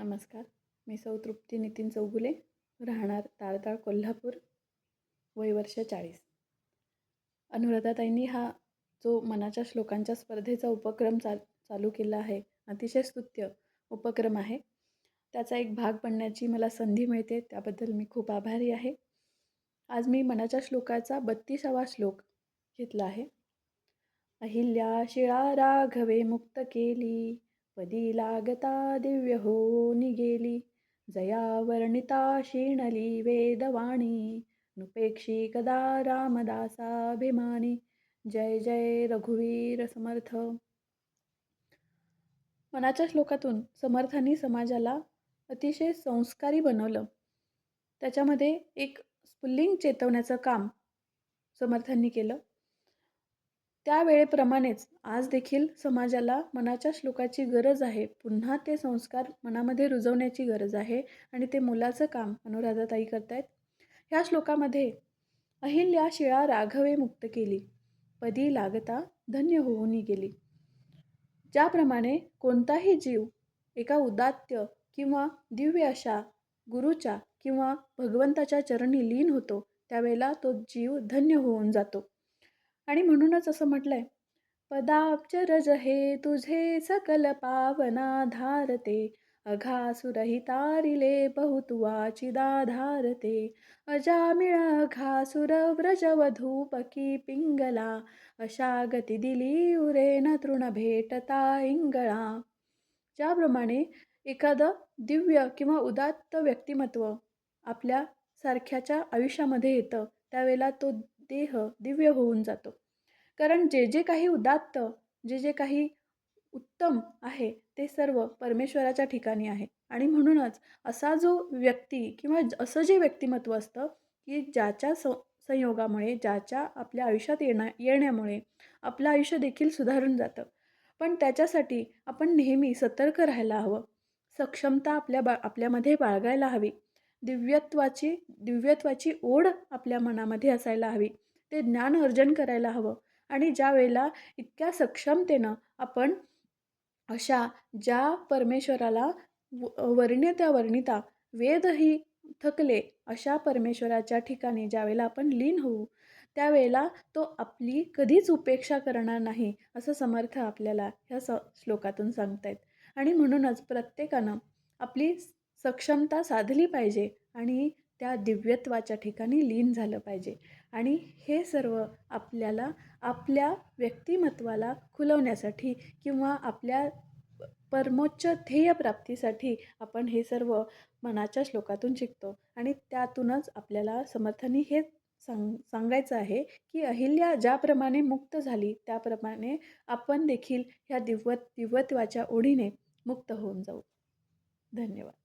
नमस्कार. मी सौ तृप्ती नितीन चौगुले राहणार ताळताळ कोल्हापूर वय वर्ष चाळीस. अनुराधाताईंनी हा जो मनाच्या श्लोकांच्या स्पर्धेचा उपक्रम चाल चालू केला आहे अतिशय स्तुत्य उपक्रम आहे. त्याचा एक भाग बनण्याची मला संधी मिळते त्याबद्दल मी खूप आभारी आहे. आज मी मनाच्या श्लोकाचा बत्तीसावा श्लोक घेतला आहे. अहिल्या शिळा राघवे मुक्त केली पदी लागता दिव्य हो. जया वर्णिता शिणली वेदवाणी नुपेक्षी कदा रामदासाभिमानी जय जय रघुवीर समर्थ. मनाच्या श्लोकातून समर्थांनी समाजाला अतिशय संस्कारी बनवलं. त्याच्यामध्ये एक स्फुल्लिंग चेतवण्याचं काम समर्थांनी केलं. त्यावेळेप्रमाणेच आज देखील समाजाला मनाच्या श्लोकाची गरज आहे. पुन्हा ते संस्कार मनामध्ये रुजवण्याची गरज आहे आणि ते मुलाचं काम अनुराधाताई करतायत. ह्या श्लोकामध्ये अहिल्या शिळा राघवे मुक्त केली. पदी लागता धन्य होऊन गेली. ज्याप्रमाणे कोणताही जीव एका उदात्य किंवा दिव्य अशा गुरुच्या किंवा भगवंताच्या चरणी लीन होतो त्यावेळेला तो जीव धन्य होऊन जातो. आणि म्हणूनच असं म्हटलंय पदाब्जरज हे तुझे सकल पावना धारते अघासुरहितारिले बहुतुवाची दाधारते अजामिळ अघासुर व्रजवधूपकी पिंगला अशा गती दिली उरेन तृण भेटता इंगळा. ज्याप्रमाणे एखादं दिव्य किंवा उदात्त व्यक्तिमत्व आपल्या सारख्याच्या आयुष्यामध्ये येतं त्यावेळेला तो देह दिव्य होऊन जातो. कारण जे जे काही उदात्त जे जे काही उत्तम आहे ते सर्व परमेश्वराच्या ठिकाणी आहे. आणि म्हणूनच असा जो व्यक्ती किंवा असं जे व्यक्तिमत्व असतं की ज्याच्या स संयोगामुळे ज्याच्या आपल्या आयुष्यात येण्या येण्यामुळे आपलं आयुष्य देखील सुधारून जातं. पण त्याच्यासाठी आपण नेहमी सतर्क राहायला हवं. सक्षमता आपल्या बा आपल्यामध्ये बाळगायला हवी. दिव्यत्वाची दिव्यत्वाची ओढ आपल्या मनामध्ये असायला हवी. ते ज्ञान अर्जन करायला हवं. आणि ज्या वेळेला इतक्या सक्षमतेनं आपण अशा ज्या परमेश्वराला वर्ण्य त्या वर्णिता वेदही थकले अशा परमेश्वराच्या ठिकाणी ज्यावेळेला आपण लीन होऊ त्यावेळेला तो आपली कधीच उपेक्षा करणार नाही असं समर्थ आपल्याला ह्या स श्लोकातून सांगतायत. आणि म्हणूनच प्रत्येकानं आपली सक्षमता साधली पाहिजे आणि त्या दिव्यत्वाच्या ठिकाणी लीन झालं पाहिजे. आणि हे सर्व आपल्याला आपल्या व्यक्तिमत्वाला खुलवण्यासाठी किंवा आपल्या परमोच्च ध्येयप्राप्तीसाठी आपण हे सर्व मनाच्या श्लोकातून शिकतो. आणि त्यातूनच आपल्याला समर्थांनी हे सांग सांगायचं आहे की अहिल्या ज्याप्रमाणे मुक्त झाली त्याप्रमाणे आपण देखील ह्या दिव्य दिव्यत्वाच्या ओढीने मुक्त होऊन जाऊ. धन्यवाद.